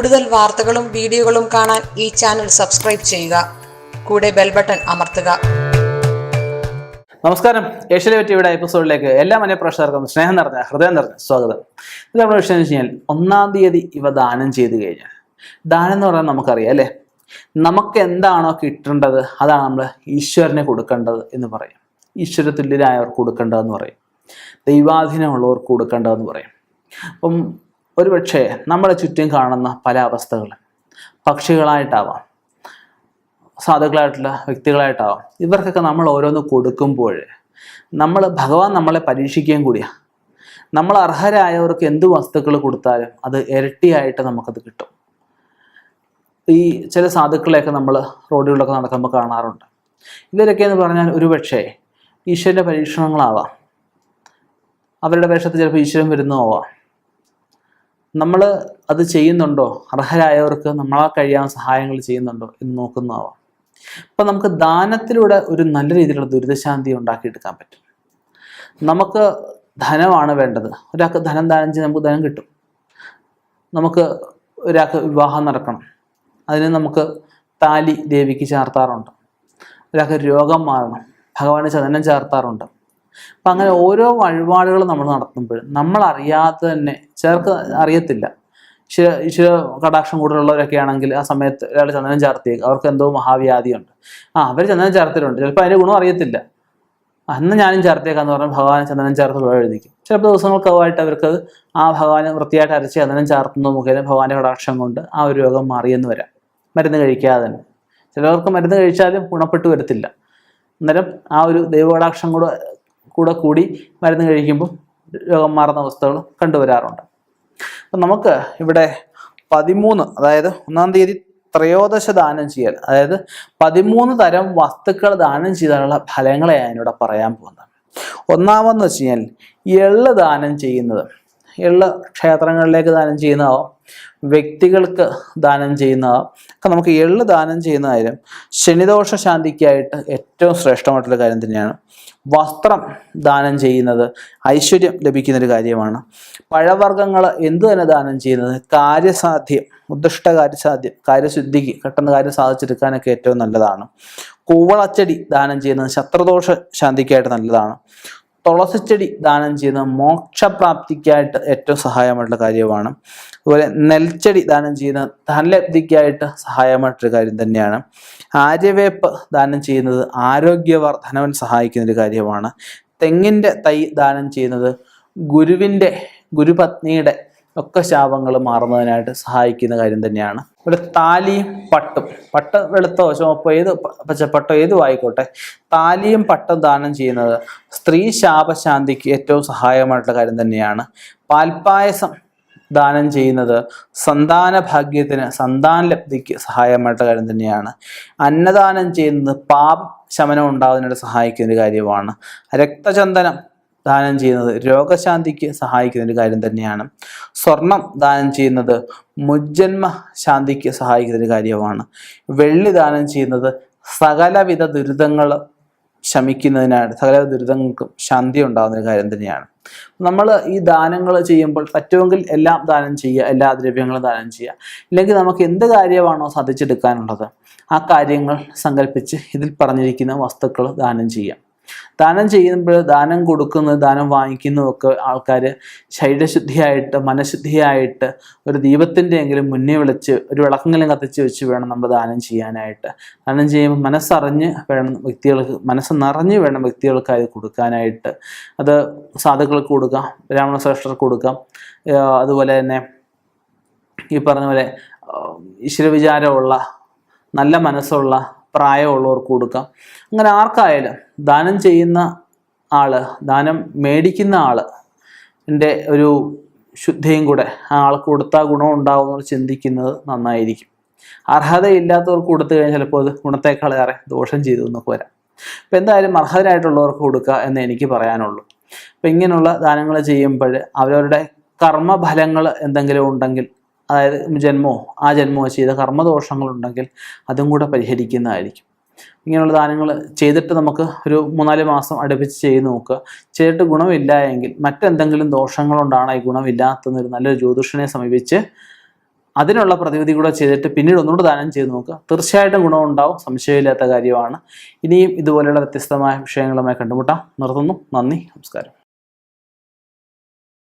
കൂടുതൽ വാർത്തകളും വീഡിയോകളും കാണാൻ ഈ ചാനൽ സബ്സ്ക്രൈബ് ചെയ്യുക. കൂടെ ബെൽ ബട്ടൺ അമർത്തുക. നമസ്കാരം. ഏഷ്യയിലെ പറ്റിയുടെ എപ്പിസോഡിലേക്ക് എല്ലാ മനഃപ്രേക്ഷകർക്കും സ്നേഹം നിറഞ്ഞ ഹൃദയം നിറഞ്ഞ സ്വാഗതം. ഇത് നമ്മുടെ വിഷയം എന്ന് വെച്ച് ഒന്നാം തീയതി ഇവ ദാനം ചെയ്തു കഴിഞ്ഞാൽ. ദാനം എന്ന് പറഞ്ഞാൽ നമുക്കറിയാം അല്ലേ? നമുക്ക് എന്താണോ കിട്ടേണ്ടത് അതാണ് നമ്മൾ ഈശ്വരനെ കൊടുക്കേണ്ടത് എന്ന് പറയും. ഈശ്വര തുല്യരായവർക്ക് കൊടുക്കേണ്ടതെന്ന് പറയും. ദൈവാധീനമുള്ളവർക്ക് കൊടുക്കേണ്ടതെന്ന് പറയും. അപ്പം ഒരുപക്ഷെ നമ്മളെ ചുറ്റും കാണുന്ന പല അവസ്ഥകൾ പക്ഷികളായിട്ടാവാം സാധുക്കളായിട്ടുള്ള വ്യക്തികളായിട്ടാവാം. ഇവർക്കൊക്കെ നമ്മൾ ഓരോന്ന് കൊടുക്കുമ്പോൾ നമ്മൾ ഭഗവാൻ നമ്മളെ പരീക്ഷിക്കുകയും കൂടിയാണ് നമ്മൾ അർഹരായവർക്ക് എന്ത് വസ്തുക്കൾ കൊടുത്താലും അത് ഇരട്ടിയായിട്ട് നമുക്കത് കിട്ടും. ഈ ചില സാധുക്കളെയൊക്കെ നമ്മൾ റോഡുകളിലൊക്കെ നടക്കുമ്പോൾ കാണാറുണ്ട്. ഇവരൊക്കെ എന്ന് പറഞ്ഞാൽ ഒരുപക്ഷെ ഈശ്വരന്റെ പരീക്ഷണങ്ങളാവാം. അവരുടെ വേഷത്തിൽ ചിലപ്പോൾ ഈശ്വരൻ വരുന്നതാവാം. നമ്മൾ അത് ചെയ്യുന്നുണ്ടോ? അർഹരായവർക്ക് നമ്മളാ കഴിയാൻ സഹായങ്ങൾ ചെയ്യുന്നുണ്ടോ എന്ന് നോക്കുന്നതാവാം. അപ്പം നമുക്ക് ദാനത്തിലൂടെ ഒരു നല്ല രീതിയിലുള്ള ദുരിതശാന്തി ഉണ്ടാക്കിയെടുക്കാൻ പറ്റും. നമുക്ക് ധനമാണ് വേണ്ടത്. ഒരാൾക്ക് ധനം ദാനം ചെയ്ത് നമുക്ക് ധനം കിട്ടും. നമുക്ക് ഒരാൾക്ക് വിവാഹം നടക്കണം. അതിന് നമുക്ക് താലി ദേവിക്ക് ചേർത്താറുണ്ട്. ഒരാൾക്ക് രോഗം മാറണം. ഭഗവാന് ചതനം ചേർത്താറുണ്ട്. അപ്പം അങ്ങനെ ഓരോ വഴിപാടുകൾ നമ്മൾ നടത്തുമ്പോഴും നമ്മൾ അറിയാതെ തന്നെ ചിലർക്ക് അറിയത്തില്ല. ഈശ്വര കടാക്ഷം കൂടുതലുള്ളവരൊക്കെ ആണെങ്കിൽ ആ സമയത്ത് ഒരാൾ ചന്ദനം ചേർത്തിയേക്കും അവർക്ക് എന്തോ മഹാവ്യാധിയുണ്ട്. ആ അവർ ചന്ദനം ചേർത്തിട്ടുണ്ട് ചിലപ്പോൾ അതിന്റെ ഗുണം അറിയത്തില്ല. അന്ന് ഞാനും ചേർത്തേക്കാന്ന് പറഞ്ഞാൽ ഭഗവാൻ ചന്ദനം ചേർത്ത് പുഴ എഴുതിക്കും. ചിലപ്പോൾ ദിവസങ്ങൾക്കായിട്ട് അവർക്ക് ആ ഭഗവാനെ വൃത്തിയായിട്ട് അരച്ച് ചന്ദനം ചേർത്തുന്ന മുഖേന ഭഗവാന്റെ കടാക്ഷം കൊണ്ട് ആ ഒരു രോഗം മാറിയെന്ന് വരാം. മരുന്ന് കഴിക്കാതെ തന്നെ. ചിലവർക്ക് മരുന്ന് കഴിച്ചാലും ഗുണപ്പെട്ടു വരത്തില്ല. അന്നേരം ആ ഒരു ദൈവകടാക്ഷം കൂടെ കൂടെ കൂടി മരുന്ന് കഴിക്കുമ്പോൾ രോഗം മാറുന്ന അവസ്ഥകൾ കണ്ടുവരാറുണ്ട്. അപ്പം നമുക്ക് ഇവിടെ പതിമൂന്ന് അതായത് ഒന്നാം തീയതി ത്രയോദശ ദാനം ചെയ്യൽ അതായത് പതിമൂന്ന് തരം വസ്തുക്കൾ ദാനം ചെയ്താലുള്ള ഫലങ്ങളെയാണ് ഞാനിവിടെ പറയാൻ പോകുന്നത്. ഒന്നാമെന്ന് വെച്ച് കഴിഞ്ഞാൽ എള്ള് ദാനം ചെയ്യുന്നത്. എള്ള് ക്ഷേത്രങ്ങളിലേക്ക് ദാനം ചെയ്യുന്നതോ വ്യക്തികൾക്ക് ദാനം ചെയ്യുന്നതോ ഒക്കെ നമുക്ക് എള്ള് ദാനം ചെയ്യുന്ന കാര്യം ശനിദോഷ ശാന്തിക്കായിട്ട് ഏറ്റവും ശ്രേഷ്ഠമായിട്ടുള്ള കാര്യം തന്നെയാണ്. വസ്ത്രം ദാനം ചെയ്യുന്നത് ഐശ്വര്യം ലഭിക്കുന്നൊരു കാര്യമാണ്. പഴവർഗങ്ങൾ എന്തു തന്നെ ദാനം ചെയ്യുന്നത് കാര്യസാധ്യം ഉദ്ദിഷ്ട കാര്യസാധ്യം കാര്യശുദ്ധിക്ക് പെട്ടെന്ന് കാര്യം സാധിച്ചെടുക്കാനൊക്കെ ഏറ്റവും നല്ലതാണ്. കൂവളച്ചെടി ദാനം ചെയ്യുന്നത് ശത്രുദോഷ ശാന്തിക്കായിട്ട് നല്ലതാണ്. തുളസിച്ചെടി ദാനം ചെയ്യുന്നത് മോക്ഷപ്രാപ്തിക്കായിട്ട് ഏറ്റവും സഹായമായിട്ടുള്ള കാര്യമാണ്. അതുപോലെ നെൽച്ചെടി ദാനം ചെയ്യുന്നത് ധനലബ്ധിക്കായിട്ട് സഹായമായിട്ടൊരു കാര്യം തന്നെയാണ്. ആര്യവേപ്പ് ദാനം ചെയ്യുന്നത് ആരോഗ്യവർദ്ധനവൻ സഹായിക്കുന്ന ഒരു കാര്യമാണ്. തെങ്ങിന്റെ തൈ ദാനം ചെയ്യുന്നത് ഗുരുവിന്റെ ഗുരുപത്നിയുടെ ഒക്കെ ശാപങ്ങൾ മാറുന്നതിനായിട്ട് സഹായിക്കുന്ന കാര്യം തന്നെയാണ്. ഒരു താലിയും പട്ടും പട്ട് വെളുത്തോ ചുവപ്പോ ഏത് പച്ചപ്പട്ടോ ഏതും ആയിക്കോട്ടെ താലിയും പട്ടും ദാനം ചെയ്യുന്നത് സ്ത്രീ ശാപശാന്തിക്ക് ഏറ്റവും സഹായമായിട്ടുള്ള കാര്യം തന്നെയാണ്. പാൽപ്പായസം ദാനം ചെയ്യുന്നത് സന്താന ഭാഗ്യത്തിന് സന്താന ലബ്ധിക്ക് സഹായമായിട്ടുള്ള കാര്യം തന്നെയാണ്. അന്നദാനം ചെയ്യുന്നത് പാപ ശമനം ഉണ്ടാകുന്നതിനായിട്ട് സഹായിക്കുന്ന ഒരു കാര്യമാണ്. രക്തചന്ദനം ദാനം ചെയ്യുന്നത് രോഗശാന്തിക്ക് സഹായിക്കുന്ന ഒരു കാര്യം തന്നെയാണ്. സ്വർണം ദാനം ചെയ്യുന്നത് മുജ്ജന്മ ശാന്തിക്ക് സഹായിക്കുന്ന ഒരു കാര്യമാണ് വെള്ളി ദാനം ചെയ്യുന്നത് സകലവിധ ദുരിതങ്ങൾ ശമിക്കുന്നതിനാണ് സകല ദുരിതങ്ങൾക്കും ശാന്തി ഉണ്ടാകുന്ന ഒരു കാര്യം തന്നെയാണ്. നമ്മൾ ഈ ദാനങ്ങൾ ചെയ്യുമ്പോൾ പറ്റുമെങ്കിൽ എല്ലാം ദാനം ചെയ്യുക എല്ലാ ദ്രവ്യങ്ങളും ദാനം ചെയ്യുക. ഇല്ലെങ്കിൽ നമുക്ക് എന്ത് കാര്യമാണോ സാധിച്ചെടുക്കാനുള്ളത് ആ കാര്യങ്ങൾ സങ്കല്പിച്ച് ഇതിൽ പറഞ്ഞിരിക്കുന്ന വസ്തുക്കൾ ദാനം ചെയ്യാം ദാനം ചെയ്യുമ്പോൾ ദാനം കൊടുക്കുന്നത് ദാനം വാങ്ങിക്കുന്നതൊക്കെ ആൾക്കാർ ശരീരശുദ്ധിയായിട്ട് മനഃശുദ്ധിയായിട്ട് ഒരു ദീപത്തിന്റെ എങ്കിലും മുന്നേ വിളിച്ച് ഒരു വിളക്കെങ്കിലും കത്തിച്ച് വെച്ച് വേണം നമ്മൾ ദാനം ചെയ്യാനായിട്ട്. ദാനം ചെയ്യുമ്പോൾ മനസ്സറിഞ്ഞ് വേണം വ്യക്തികൾക്ക് മനസ്സ് നിറഞ്ഞ് വേണം വ്യക്തികൾക്ക് അത് കൊടുക്കാനായിട്ട്. അത് സാധുക്കൾക്ക് കൊടുക്കാം ബ്രാഹ്മണ ശ്രേഷ്ഠർക്ക് കൊടുക്കാം അതുപോലെ തന്നെ ഈ പറഞ്ഞ പോലെ ഈശ്വര ഈശ്വരവിചാരമുള്ള നല്ല മനസ്സുള്ള പ്രായമുള്ളവർക്ക് കൊടുക്കാം. അങ്ങനെ ആർക്കായാലും ദാനം ചെയ്യുന്ന ആൾ ദാനം മേടിക്കുന്ന ആൾ എന്റെ ഒരു ശുദ്ധിയും കൂടെ ആ ആൾക്ക് കൊടുത്താൽ ഗുണം ഉണ്ടാവുമെന്ന് ചിന്തിക്കുന്നത് നന്നായിരിക്കും. അർഹതയില്ലാത്തവർക്ക് കൊടുത്തു കഴിഞ്ഞാൽ ചിലപ്പോൾ അത് ഗുണത്തെക്കാളേറെ ദോഷം ചെയ്തു എന്നൊക്കെ വരാം. അപ്പം എന്തായാലും അർഹരായിട്ടുള്ളവർക്ക് കൊടുക്കുക എന്ന് എനിക്ക് പറയാനുള്ളൂ. അപ്പം ഇങ്ങനെയുള്ള ദാനങ്ങൾ ചെയ്യുമ്പോൾ അവരവരുടെ കർമ്മഫലങ്ങൾ എന്തെങ്കിലും ഉണ്ടെങ്കിൽ അതായത് ജന്മമോ ആ ജന്മമോ ചെയ്ത കർമ്മദോഷങ്ങളുണ്ടെങ്കിൽ അതും കൂടെ പരിഹരിക്കുന്നതായിരിക്കും. ഇങ്ങനെയുള്ള ദാനങ്ങൾ ചെയ്തിട്ട് നമുക്ക് ഒരു മൂന്നാൽ മാസം അടുപ്പിച്ച് ചെയ്ത് നോക്കുക. ചെയ്തിട്ട് ഗുണമില്ല എങ്കിൽ മറ്റെന്തെങ്കിലും ദോഷങ്ങളുണ്ടാണ് ഈ ഗുണമില്ലാത്തൊരു നല്ലൊരു ജ്യോതിഷനെ സമീപിച്ച് അതിനുള്ള പ്രതിവിധി കൂടെ ചെയ്തിട്ട് പിന്നീട് ഒന്നുകൂടെ ദാനം ചെയ്ത് നോക്കുക. തീർച്ചയായിട്ടും ഗുണമുണ്ടാവും സംശയമില്ലാത്ത കാര്യമാണ്. ഇനിയും ഇതുപോലെയുള്ള വ്യത്യസ്തമായ വിഷയങ്ങളുമായി കണ്ടുമുട്ടാം. നിർത്തുന്നു. നന്ദി. നമസ്കാരം.